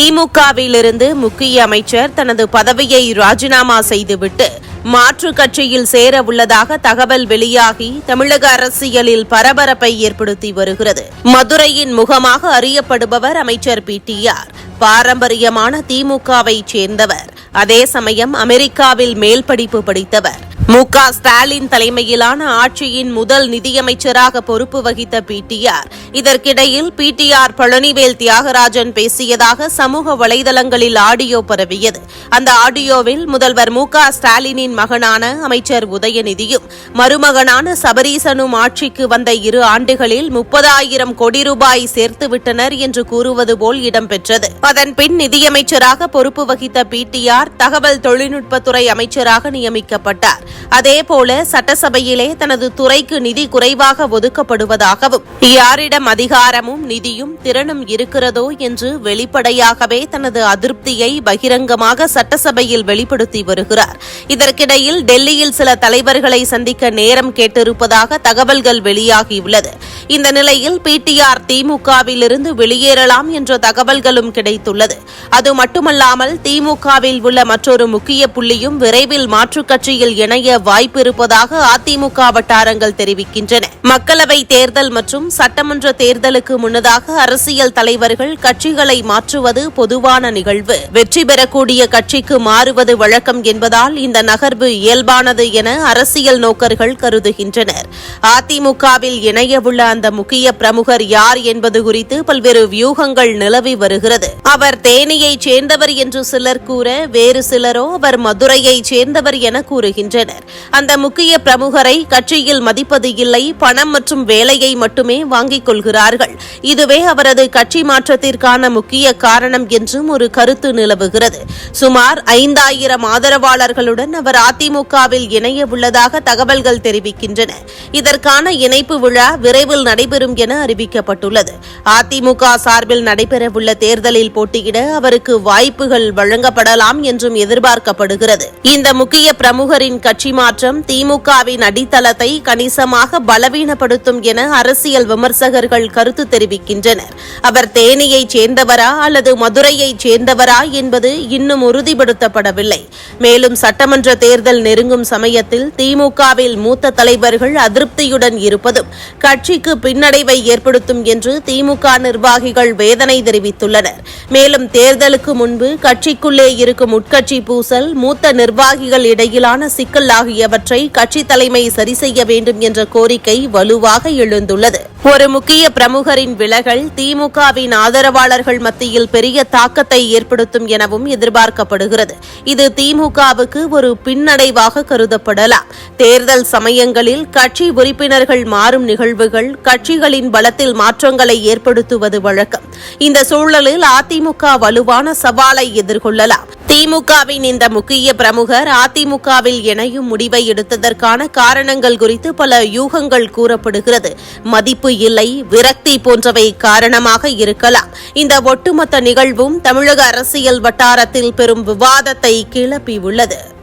திமுகவிலிருந்து முக்கிய அமைச்சர் தனது பதவியை ராஜினாமா செய்துவிட்டு மாற்று கட்சியில் சேர உள்ளதாக தகவல் வெளியாகி தமிழக அரசியலில் பரபரப்பை ஏற்படுத்தி வருகிறது. மதுரையின் முகமாக அறியப்படுபவர் அமைச்சர் பிடிஆர் பாரம்பரியமான திமுகவை சேர்ந்தவர். அதே சமயம் அமெரிக்காவில் மேல் படிப்பு படித்தவர். மு க. ஸ்டாலின் தலைமையிலான ஆட்சியின் முதல் நிதியமைச்சராக பொறுப்பு வகித்த பிடிஆர் இதற்கிடையில் பிடிஆர் பழனிவேல் தியாகராஜன் பேசியதாக சமூக வலைதளங்களில் ஆடியோ பரவியது. அந்த ஆடியோவில் முதல்வர் மு க. ஸ்டாலினின் மகனான அமைச்சர் உதயநிதியும் மருமகனான சபரீசனும் ஆட்சிக்கு வந்த இரு ஆண்டுகளில் முப்பதாயிரம் கோடி ரூபாய் சேர்த்துவிட்டனர் என்று கூறுவது போல் இடம்பெற்றது. அதன் பின் நிதியமைச்சராக பொறுப்பு வகித்த பிடிஆர் தகவல் தொழில்நுட்பத்துறை அமைச்சராக நியமிக்கப்பட்டார். அதேபோல சட்டசபையிலே தனது துறைக்கு நிதி குறைவாக ஒதுக்கப்படுவதாகவும் யாரிடம் அதிகாரமும் நிதியும் திறனும் இருக்கிறதோ என்று வெளிப்படையாகவே தனது அதிருப்தியை பகிரங்கமாக சட்டசபையில் வெளிப்படுத்தி வருகிறார். இதற்கிடையில் டெல்லியில் சில தலைவர்களை சந்திக்க நேரம் கேட்டிருப்பதாக தகவல்கள் வெளியாகியுள்ளது. இந்த நிலையில் பிடிஆர் திமுகவிலிருந்து வெளியேறலாம் என்ற தகவல்களும் கிடைத்துள்ளது. அது மட்டுமல்லாமல் திமுகவில் உள்ள மற்றொரு முக்கிய புள்ளியும் விரைவில் மாற்றுக் கட்சியில் இணைய வாய்ப்பு இருப்பதாக அதிமுக வட்டாரங்கள் தெரிவிக்கின்றன. மக்களவை தேர்தல் மற்றும் சட்டமன்ற தேர்தலுக்கு முன்னதாக அரசியல் தலைவர்கள் கட்சிகளை மாற்றுவது பொதுவான நிகழ்வு. வெற்றி பெறக்கூடிய கட்சிக்கு மாறுவது வழக்கம் என்பதால் இந்த நகர்வு இயல்பானது என அரசியல் நோக்கர்கள் கருதுகின்றனர். அதிமுகவில் இணையவுள்ள அந்த முக்கிய பிரமுகர் யார் என்பது குறித்து பல்வேறு வியூகங்கள் நிலவி வருகிறது. அவர் தேனியைச் சேர்ந்தவர் என்று சிலர் கூற வேறு சிலரோ அவர் மதுரையைச் சேர்ந்தவர் என கூறுகின்றனர். அந்த முக்கிய பிரமுகரை கட்சியில் மதிப்பது இல்லை பணம் மற்றும் வேலையை மட்டுமே வாங்கிக் கொள்கிறார்கள். இதுவே அவரது கட்சி மாற்றத்திற்கான முக்கிய காரணம் என்றும் ஒரு கருத்து நிலவுகிறது. சுமார் ஐந்தாயிரம் ஆதரவாளர்களுடன் அவர் அதிமுகவில் இணைய உள்ளதாக தகவல்கள் தெரிவிக்கின்றன. இதற்கான இணைப்பு விழா விரைவில் நடைபெறும் என அறிவிக்கப்பட்டுள்ளது. அதிமுக சார்பில் நடைபெறவுள்ள தேர்தலில் போட்டியிட அவருக்கு வாய்ப்புகள் வழங்கப்படலாம் என்றும் எதிர்பார்க்கப்படுகிறது. இந்த முக்கிய பிரமுகரின் கட்சி மாற்றம் திமுகவின் அடித்தளத்தை கணிசமாக பலவீனப்படுத்தும் என அரசியல் விமர்சகர்கள் கருத்து தெரிவிக்கின்றனர். அவர் தேனியைச் சேர்ந்தவரா அல்லது மதுரையைச் சேர்ந்தவரா என்பது இன்னும் உறுதிப்படுத்தப்படவில்லை. மேலும் சட்டமன்ற தேர்தல் நெருங்கும் சமயத்தில் திமுகவில் மூத்த தலைவர்கள் அதிருப்தியுடன் இருப்பதும் கட்சிக்கு கட்சிக்கு பின்னடைவை ஏற்படுத்தும் என்று திமுக நிர்வாகிகள் வேதனை தெரிவித்துள்ளனர். மேலும் தேர்தலுக்கு முன்பு கட்சிக்குள்ளே இருக்கும் உட்கட்சி பூசல் மூத்த நிர்வாகிகள் இடையிலான சிக்கல் ஆகியவற்றை கட்சி தலைமை சரி செய்ய வேண்டும் என்ற கோரிக்கை வலுவாக எழுந்துள்ளது. ஒரு முக்கிய பிரமுகரின் விலகல் திமுகவின் ஆதரவாளர்கள் மத்தியில் பெரிய தாக்கத்தை ஏற்படுத்தும் எனவும் எதிர்பார்க்கப்படுகிறது. இது திமுகவுக்கு ஒரு பின்னடைவாக கருதப்படலாம். தேர்தல் சமயங்களில் கட்சி உறுப்பினர்கள் மாறும் நிகழ்வுகள் கட்சிகளின் பலத்தில் மாற்றங்களை ஏற்படுத்துவது வழக்கம். இந்த சூழலில் அதிமுக வலுவான சவாலை எதிர்கொள்ளலாம். திமுகவின் இந்த முக்கிய பிரமுகர் அதிமுகவில் இணையும் முடிவை எடுத்ததற்கான காரணங்கள் குறித்து பல யூகங்கள் கூறப்படுகிறது. மதிப்பு இல்லை விரக்தி போன்றவை காரணமாக இருக்கலாம். இந்த ஒட்டுமொத்த நிகழ்வும் தமிழக அரசியல் வட்டாரத்தில் பெரும் விவாதத்தை கிளப்பியுள்ளது.